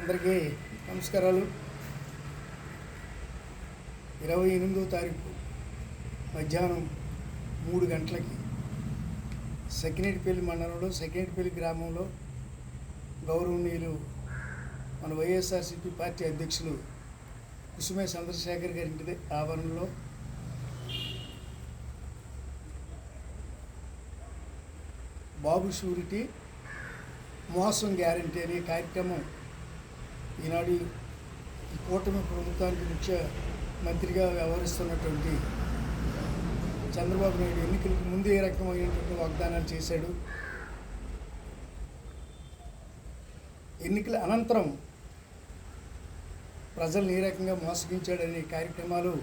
అందరికీ నమస్కారాలు. ఇరవై ఎనిమిదో తారీఖు మధ్యాహ్నం మూడు గంటలకి సెకినేటిపల్లి మండలంలో సెకినేటిపల్లి గ్రామంలో గౌరవనీయులు మన వైఎస్ఆర్సీపీ పార్టీ అధ్యక్షులు కుసుమే చంద్రశేఖర్ గారి ఇంటి ఆవరణలో బాబు షూరిటీ మోసం గ్యారంటీ అనే కార్యక్రమం ఈనాడు ఈ కూటమి ప్రభుత్వానికి ముఖ్య మంత్రిగా వ్యవహరిస్తున్నటువంటి చంద్రబాబు నాయుడు ఎన్నికలకు ముందు ఏ రకమైనటువంటి వాగ్దానాలు చేశాడు. ఎన్నికల అనంతరం ప్రజల్ని ఏ రకంగా మోసగించాడనే కార్యక్రమాలు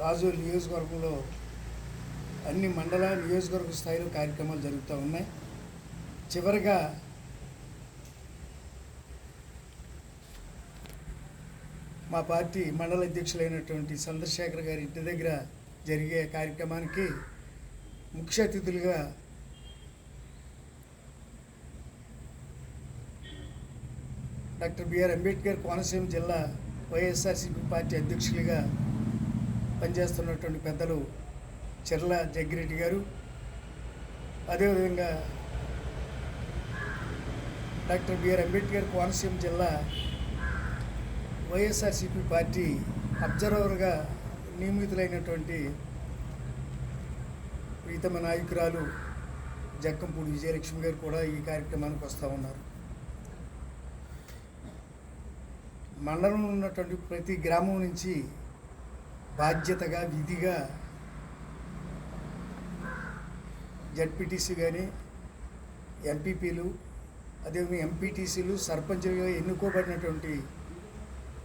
రాజు నియోజకవర్గంలో అన్ని మండల నియోజకవర్గ స్థాయిలో కార్యక్రమాలు జరుగుతూ ఉన్నాయి. చివరిగా మా పార్టీ మండల అధ్యక్షులైనటువంటి చంద్రశేఖర్ గారి ఇంటి దగ్గర జరిగే కార్యక్రమానికి ముఖ్య అతిథులుగా డాక్టర్ బిఆర్ అంబేద్కర్ కోనసీమ జిల్లా వైఎస్ఆర్సీపీ పార్టీ అధ్యక్షులుగా పనిచేస్తున్నటువంటి పెద్దలు చెర్ల జగ్గిరెడ్డి గారు. అదేవిధంగా డాక్టర్ బిఆర్ అంబేద్కర్ కోనసీమ జిల్లా వైఎస్ఆర్సీపీ పార్టీ అబ్జర్వర్గా నియమితులైనటువంటి ప్రీతమ నాయకురాలు జక్కంపూడి విజయలక్ష్మి గారు కూడా ఈ కార్యక్రమానికి వస్తూ ఉన్నారు. మండలంలో ఉన్నటువంటి ప్రతి గ్రామం నుంచి బాధ్యతగా విధిగా జడ్పీటీసీ కానీ ఎంపీపీలు అదే ఎంపీటీసీలు సర్పంచులుగా ఎన్నుకోబడినటువంటి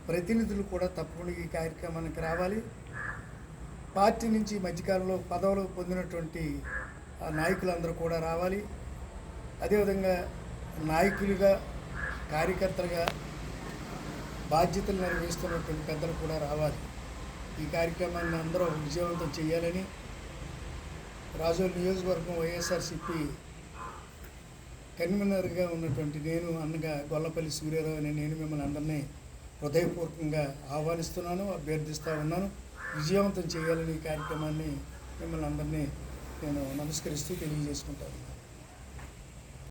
ప్రతినిధులు కూడా తప్పకుండా ఈ కార్యక్రమానికి రావాలి. పార్టీ నుంచి మధ్యకాలంలో పదవులు పొందినటువంటి ఆ నాయకులందరూ కూడా రావాలి. అదేవిధంగా నాయకులుగా కార్యకర్తలుగా బాధ్యతలు నిర్వహిస్తున్నటువంటి పెద్దలు కూడా రావాలి. ఈ కార్యక్రమాన్ని అందరూ విజయవంతం చేయాలని రాజోల్ నియోజకవర్గం వైఎస్ఆర్సిపి కన్వీనర్గా ఉన్నటువంటి నేను అన్నగా గొల్లపల్లి సూర్యారావు అని నేను మిమ్మల్ని అందరినీ హృదయపూర్వకంగా ఆహ్వానిస్తున్నాను అభ్యర్థిస్తూ ఉన్నాను. విజయవంతం చేయాలని ఈ కార్యక్రమాన్ని మిమ్మల్ని అందరినీ నేను నమస్కరిస్తూ తెలియజేసుకుంటాను.